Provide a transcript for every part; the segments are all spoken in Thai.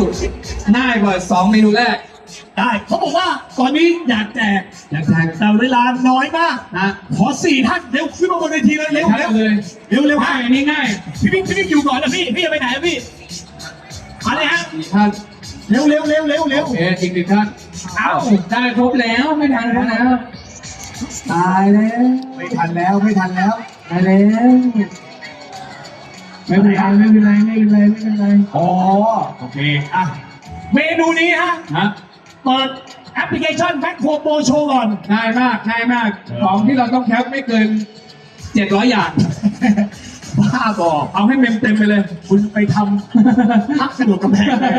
สุดง่ายกว่า2เมนูแรก ได้เขาบอกว่าตอนนี้อยากแจกอยากแทนแต่เวลาน้อยมากนะขอสี่ท่านเร็วขึ้นมาบนเวทีเลยเร็วแทเร็นวเลยเร็วเร็วง่ายอันนี้ง่ายพี่บิ๊กพี่บิ๊กอยู่ก่อนนะพี่พี่จะไปไหนอะพี่มาเลยฮะสี่ท่านเร็วเร็วเร็วเร็วเร็วโอเคอีกหนึ่งท่านเอ้าได้ครบแล้วไม่ทันแล้วนะตายแล้วไม่ทันแล้วไม่ทันแล้วตายแล้ว ไม่เป็นไรไม่เป็นไรไม่เป็นไรไม่เป็นไรอ๋อโอเคอะเมนูนี้ฮะฮะเปิดแอปพลิเคชันแมคโครโปรโชว์ก่อนง่ายมากง่ายมากของที่เราต้องแคปไม่เกิน 700 อย่างบ้าบอกเอาให้เมมเต็มไปเลย คุณไปทำพักกระโดดกำแพงเลย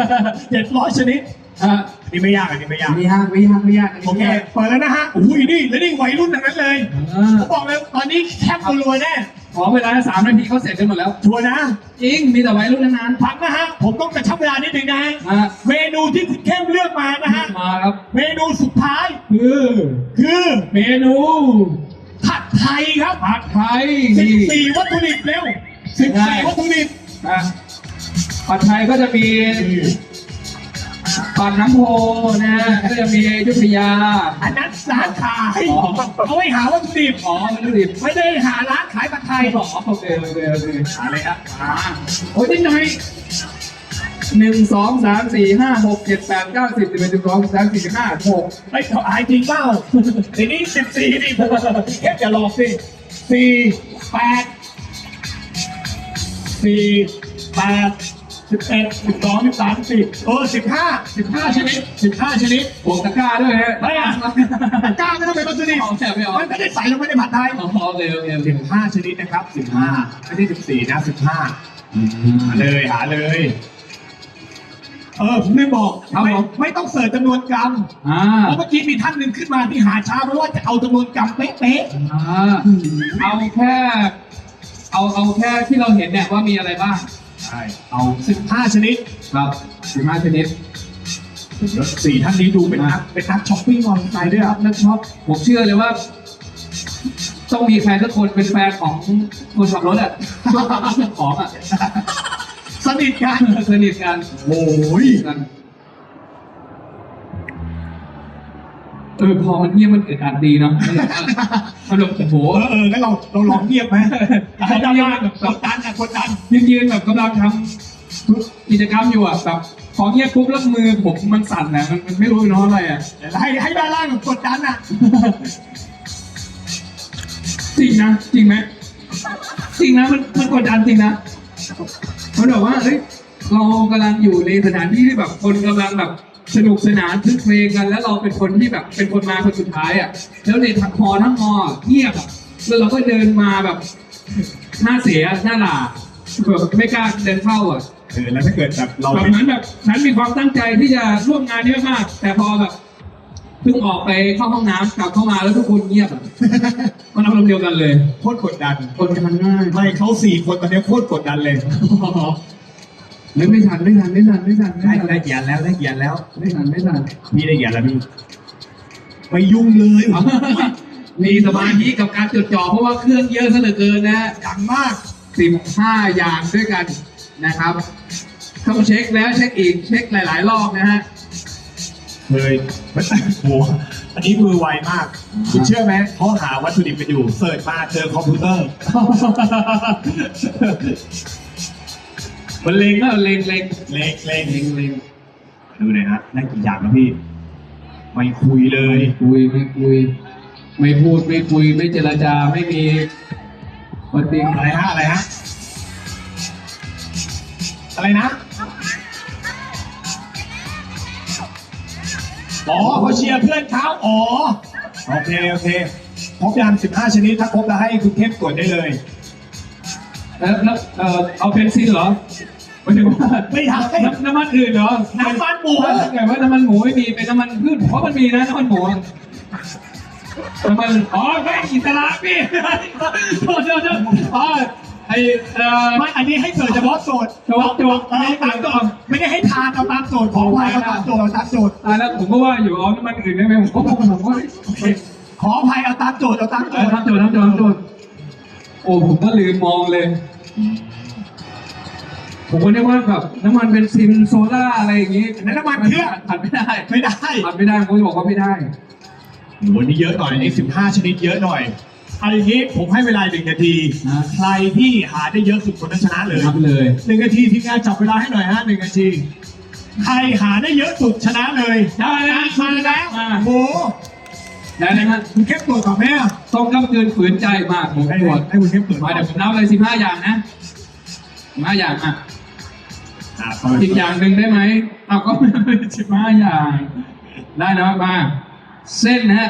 เจ็ดร้อยชนิดอะอั นนี่ไม่ยากอันนี้ไม่ยาก ไม่ยากไม่ยากไม่ยากนนี้โอเคเปิดแล้วนะฮะอุ้ยนี่แล้วนี่วัยรุ่นทั้งนั้นเลยอ่าผมบอกเลยตอนนี้แคปรัวๆแน่ขอเวลาสามนาทีเขาเสร็จกันหมดแล้ว ชัวร์นะจริงมีแต่วัยรุ่นทั้งนั้นพักนะฮะผมต้องกระชับเวลานิดนึงนะฮะอะเมนูที่คุณเข้มเลือกมานะฮะมาครับ เมนูสุดท้าย คือคือเมนูผัดไทยครับผัดไทยสิบนี่สี่วัตถุดิบเร็วสิบสี่วัตถุดิบอะผัดไทยก็จะมี ผัดน้ำโพนะฮะก็จะมีอยุธยา อันนั้นร้านขายอ๋อเอาไว้หาวัตถุดิบอ๋อมันดูดิบไม่ได้หาร้านขายผัดไทยอ๋อโอเคโอเคโอเคอะไรฮะอ่าโอ้ยนิดหน่อยหนึ่งสองสามสี่ห้าหกเจ็ดแปดเก้าสิบสิบเอ็ดสิบสองสิบสามสิบสี่ห้าหกไอ้ยเขาอายจริงเปล่าทีนี้สิบสี่นี่แค่อย่าหลอกสิสี่แปดสี่แปด สิบเอ็ดสิบสองสิบสามสิบสี่เออสิบห้าสิบห้าชนิดสิบห้าชนิดบวกตะกร้าด้วยฮะไม่อะกล้าไม่ต้องเป็นวัตถุดิบเอาแถมไม่เอามันไม่ได้ใส่ลงไปในผัดไทยอ๋อโอเคโอเคโอเคสิบห้าชนิดนะครับสิบห้าไม่ใช่สิบสี่นะสิบห้าหาเลยหาเลยเออผมไม่บอกครับไม่ผมไม่ต้องเสิร์ชจำนวนกรัมอ่าเพราะเมื่อกี้มีท่านหนึ่งขึ้นมาที่หาช้าเพราะว่าจะเอาจำนวนกรัมเป๊ะอ่าเอาแค่ เอาเอาแค่ที่เราเห็นเนี่ยว่ามีอะไรบ้างๆ ใช่ เอาสิบห้าชนิดครับสิบห้าชนิดแล้วสี่ท่านนี้ดูเป็นนักเป็นนักช้อปปิ้งออนไลน์ด้วยครับนักช็อปผมเชื่อเลยว่า ต้องมีใครสักคนเป็นแฟนของคนขับรถอะชอบทำของอะสนิทกันสนิทกันโอ้ย เออพอมันเงียบมันอึดอัดดีเนาะมันแบบโอ้โห เออเอองั้นเราเราลองเงียบไหมให้ดาราแบบกดดันอะกดดันยืนยืนแบบกำลังทำกิจกรรมอยู่อะแบบพอเงียบปุ๊บแล้วมือผมมันสั่นนะมันมันไม่รู้เนาะอะไรอะให้ให้ดาราแบบกดดันอะจริงนะจริงไหมจริงนะมันมันกดดันจริงนะมันแบบว่าเฮ้ยเรากำลังอยู่ในสถานที่ที่แบบคนกำลังแบบ สนุกสนานทึกเพลงกัน แล้วเราเป็นคนที่แบบเป็นคนมาคนสุดท้ายอะแล้วในทั้งคอทั้งมอเงียบอะแล้วเราก็เดินมาแบบหน้าเสียหน้าหลาแบบไม่กล้าเดินเข้าอะเออแล้วถ้าเกิดแบบเราแบบเป็นนั้นแบบฉันมีความตั้งใจที่จะร่วมงานนี้มากๆแต่พอแบบเพิ่งออกไปเข้าห้องน้ำกลับเข้ามาแล้วทุกคนเงียบอะมันอารมณ์เดียวกันเลยโคตรกดดันคนกันง่ายไม่เขาสี่คนตอนนี้โคตรกดดันเลย ไม่ไม่ทันไม่ทันไม่ทันไม่ทันได้ไม่ทันได้กี่อันแล้วได้กี่อันแล้วไม่ทันไม่ทันพี่ได้กี่อันแล้วพี่ไม่ยุ่งเลยมีสมาธิกับการจดจ่อเพราะว่าเครื่องเยอะซะเหลือเกินนะดังมากสิบห้าอย่างด้วยกันนะครับต้องเช็คแล้วเช็คอีกเช็คหลาย ๆ รอบนะฮะเคยไม่ใช่โหอันนี้มือไวมากคุณเชื่อไหมเขาหาวัตถุดิบไปอยู่เสิร์ชมาเจอคอมพิวเตอร์ มันเล็งก็เล็งเล็งเล็กเล็กเล็งเล็งดูหน่อยฮะได้กี่อย่างแล้วพี่ ไม่คุยเลย ไม่คุยไม่คุย ไม่พูดไม่คุยไม่เจรจาไม่มีวันติงอะไรฮะอะไรฮะอะไรนะ อ๋อเขาเชียร์เพื่อนเขาอ๋อ โอเค โอเค ครบยังสิบห้าชนิด ถ้าครบแล้วให้คุณเข้มตรวจได้เลย แล้วแล้วเออเอาเบนซินเหรอ หมายถึงว่าไม่ได้น้ำน้ำมันอื่นเหรอน้ำมันหมูถ้าเกิดว่าน้ำมันหมูไม่มีเป็นน้ำมันพืชเพราะมันมีนะน้ำมันหมูน้ำมันอ๋อไม่อิสระพี่โทษโทษโทษอ๋อไอเอ่อไม่อันนี้ให้เสิร์ชเฉพาะโจทย์เฉพาะโจทย์เอาตามโจทย์ไม่ได้ให้ทานเอาตามโจทย์ของไทยเอาตามโจทย์เอาตามโจทย์ตายแล้วผมก็ว่าอยู่เอาน้ำมันอื่นได้ไหมผมก็ผมผมก็โอเคขออภัยเอาตามโจทย์เอาตามโจเออทย์ทำโจทย์ทำโจทย์ทำโจทย์โอ้ผมก็ลืมมองเลย ผมก็นึกว่าแบบน้ำมันเบนซินโซล่าอะไรอย่างงี้อันนั้นน้ำมันเครื่อง ผัดไม่ได้ไม่ได้ผัดไม่ได้ผมก็บอกว่าไม่ได้โหนี่เยอะหน่อยนี่สิบห้าชนิดเยอะหน่อยเอาอย่างนี้ผมให้เวลาหนึ่งนาทีนะใครที่หาได้เยอะสุดคนนั้นชนะเลยรับเลยหนึ่งนาทีทีมงานจับเวลาให้หน่อยฮะหนึ่งนาที ใครหาได้เยอะสุดชนะเลยได้นะมาแล้วอ่าโอ้โหได้นะฮะคุณเข้มตรวจก่อนไหมอะต้องกำเกินฝืนใจมากผมให้ตรวจให้คุณเข้มตรวจมาเดี๋ยวผมนับเลยสิบห้าอย่างนะสิบห้าอย่างอะ อ่าเปิดอีกอย่างหนึ่งได้ไหมเอาก็สิบห้าอย่าง ได้นะมาเส้นนะฮะ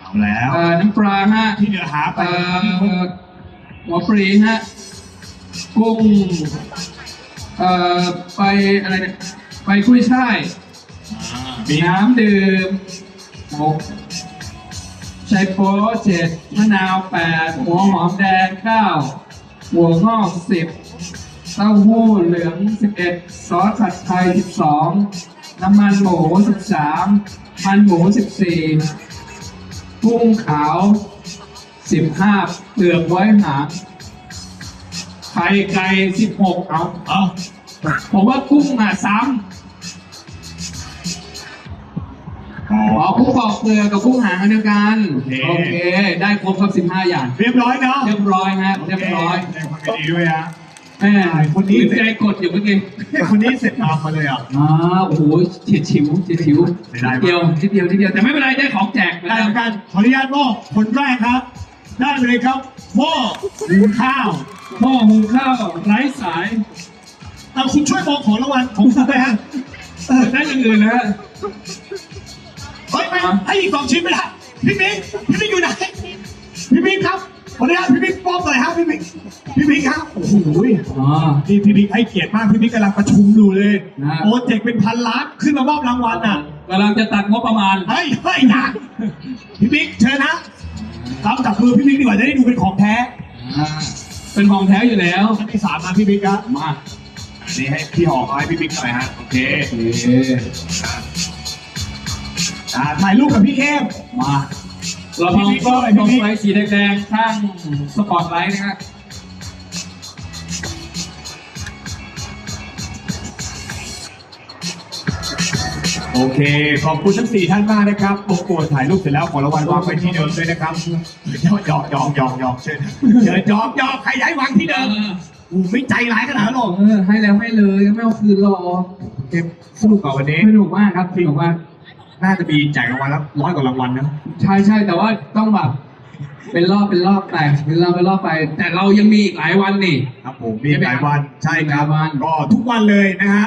เอาแล้วเอ่อน้ำปลาฮะที่เหลือหาไปเอ่อหัวปรีฮะกุ้งเอ่อไปอะไรเนี่ยไปกุ้ยช่ายมีน้ำดื่มหกไชโป๊เจ็ดมะนาวแปดหัวหอมแดงเก้าหัวงอกสิบ เต้าหู้เหลืองสิบเอ็ดซอสผัดไทยสิบสองน้ำมันหมูสิบสามมันหมูสิบสี่กุ้งขาวสิบห้าเปลือกไว้หางไข่ไก่สิบหกเอาเอาผมว่ากุ้งอะซ้ำอ๋ออ๋อกุ้งปอกเปลือกกับกุ้งหางอันเดียวกัน โอเคโอเคได้ครบครับสิบห้าอย่าง เรียบร้อยเนาะ เรียบร้อยฮะ เรียบร้อยแสดงความยินดีด้วยฮะ แม่คนนี้ใจกดอยู่เมื่อกี้แต่คนนี้เสร็จตามมาเลยอะอ่าโอ้โหเฉียดฉิวเฉียดฉิวเสียดายมากเดียวนิดเดียวนิดเดียวแต่ไม่เป็นไรได้ของแจกเหมือนได้เดิเหมมือนกันขออนุญาตมอบคนแรกครับ ได้ไปเลยครับหม้อหุงข้าวหม้อหุงข้าวไร้สายเอาคุณช่วยมองของรางวัลของคุณไปฮะเออได้อย่างอื่นนะฮะเฮ้ยไม่ให้อีกสองชิ้นไม่ได้พี่บิ๊กพี่บิ๊กอยู่ไหนพี่บิ๊กครับ ขออนุญาตพี่บิ๊กมอบหน่อยครับพี่บิ๊กพี่บิ๊กครับโอ้โหอ๋อ นี่พี่บิ๊กให้เกียรติมากพี่บิ๊กกำลังประชุมอยู่เลยนะ โปรเจกต์เป็นพันล้านขึ้นมามอบรางวัลอะกำลังจะตัดงบประมาณ เฮ้ยเฮ้ยนะพี่บิ๊กเชิญนะรับกับมือพี่บิ๊กดีกว่าจะได้ดูเป็นของแท้อ่าเป็นของแท้อยู่แล้วชั้นที่สามมาพี่บิ๊กครับมาอันนี้ให้พี่หอมเอาให้พี่บิ๊กหน่อยฮะโอเคโอเคอ่าถ่ายรูปกับพี่เข้มมา เรามองก็ไอ้ตรงไฟสีแดงๆข้างสปอตไลท์นะฮะโอเค ขอบคุณทั้งสี่ท่านมากนะครับรบกวนถ่ายรูปเสร็จแล้วขอรางวัลวางไว้ที่เดิมด้วยนะครับหยอกหยอกหยอกหยอกหยอกเชิญเชิญหยอกหยอกใครย้ายวังที่เดิมอู้ไม่ใจร้ายขนาดนั้นหรอกเออให้แล้วให้เลยไม่เอาคืนรอเก็บสนุกกว่าวันนี้สนุกมากครับสนุกมาก น่าจะมีแจกรางวัลแล้วร้อยกว่ารางวัลนะ ใช่ใช่แต่ว่าต้องแบบเป็นรอบเป็นรอบไปเป็นรอบเป็นรอบไป แต่เรายังมีอีกหลายวันนี่ ครับผมมีหลายวันใช่ครับหลายวัน ก็ทุกวันเลยนะฮะ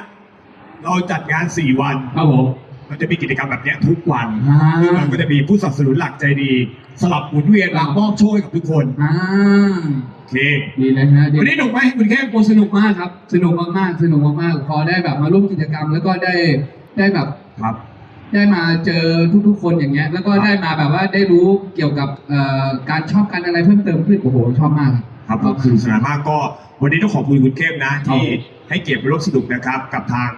เราจัดงานสี่วัน ครับผมเราจะมีกิจกรรมแบบเนี้ยทุกวันอ่าเราก็จะมีผู้สนับสนุนหลักใจดี สลับหมุนเวียนรับมอบโชคให้กับทุกคนอ่าโอเคดีเลยฮะดีวันนี้หนุกไหมคุณเข้มโอ้สนุกมากครับ สนุกมากๆสนุกมากๆพอได้แบบมาร่วมกิจกรรมแล้วก็ได้ได้แบบ ครับ ได้มาเจอทุกๆคนอย่างเงี้ย แล้วก็ได้มาแบบว่าได้รู้เกี่ยวกับเอ่อการชอบกันอะไรเพิ่มเติมขึ้นโอ้โหชอบมากครับผมสนุกสนานมากก็วันนี้ต้องขอบคุณคุณเข้มนะ ที่ครับให้เกียรติมาร่วมสนุกนะครับกับทาง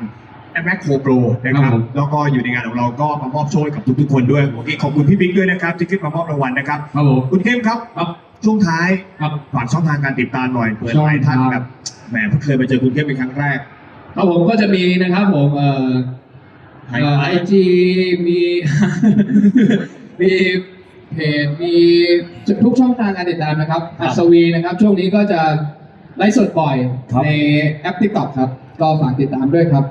m อ c โ Pro นะคครัรับบผมแล้วก็อยู่ในงานของเราก็มามอบโชคให้กับทุกๆคนด้วยโอเคขอบคุณพี่บิ๊กด้วยนะครับที่ขึ้นมามอบรางวัลนะครับครับผมคุณเข้มครับครับช่วงท้ายครับฝากช่องทางการติดตามหน่อยเผื่อช่องหลายท่านทางแบบแหมเพิ่งเคยมาเจอคุณเข้มเป็นครั้งแรกครับผมก็จะมีนะครับผมเอ่อ ไฮไอไลท์จีมี มีเพจมีทุกช่องทางการติดตามนะครับครับอัศวีนะครับ ช่วงนี้ก็จะไลฟ์สดบ่อยครับ ในแอป TikTok ครับ ก็ฝากติดตามด้วยครับ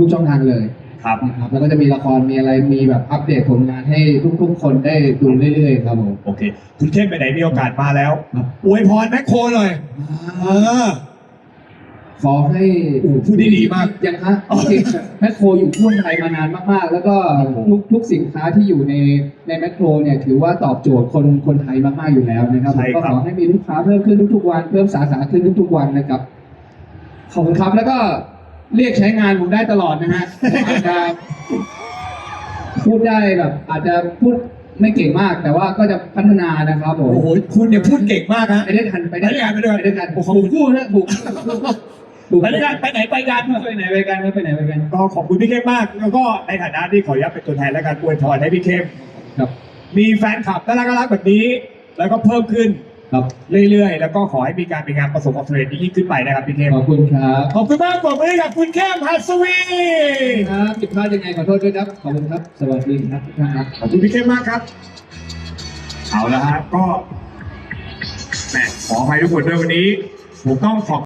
ทุกๆช่องทางเลยครับ นะครับแล้วก็จะมีละครมีอะไรมีแบบอัปเดตผลงานให้ทุกๆ คนได้ดูเรื่อยๆครับผม โอเค คุณเข้มไปไหนมีโอกาสมาแล้วครับ อวยพรแมคโครหน่อย เออ ขอให้โอ้โหพูดได้ดีมากยังฮะจริงๆแมคโครอยู่ทั่วไทยมานานมากๆ แล้วก็ทุกทุกสินค้าที่อยู่ในในแมคโครเนี่ยถือว่าตอบโจทย์คนคนไทยมากๆอยู่แล้วนะครับใช่ผมครับก็ขอให้มีลูกค้าเพิ่มขึ้นทุกๆวันเพิ่มสาขาขึ้นทุกๆวันนะครับขอบคุณครับแล้วก็เรียกใช้งานผมได้ตลอดนะฮะอาจจะพูดได้แบบ อาจจะพูดไม่เก่งมาก แต่ว่าก็จะพัฒนานะครับผม โอ้โหคุณเนี่ยพูดเก่งมากฮะ ไปด้วยกันไปด้วยกันไปด้วยกันไปด้วยกันถูกคู่นะถูกถูก ไปด้วยกันไปไหนไปกันไปไหนไปกันไปไหนไปกันก็ขอบคุณพี่เข้มมาก แล้วก็ในฐานะที่ขออนุญาตเป็นตัวแทนและการอวยพรให้พี่เข้มครับ มีแฟนคลับน่ารักๆแบบนี้ แล้วก็เพิ่มขึ้นครับเรื่อยๆ แล้วก็ขอให้มีการเป็นงานประสบความสำเร็จยิ่งขึ้นไปนะครับพี่เข้มขอบคุณครับขอบคุณมากปรบมือให้กับคุณเข้มหัสวีครับผิดพลาดยังไงขอโทษด้วยครับขอบคุณครับสวัสดีครับทุกท่านครับขอบคุณพี่เข้มมากครับ เอาละฮะก็แหมขออภัยทุกคนด้วยวันนี้ผมต้องขอบ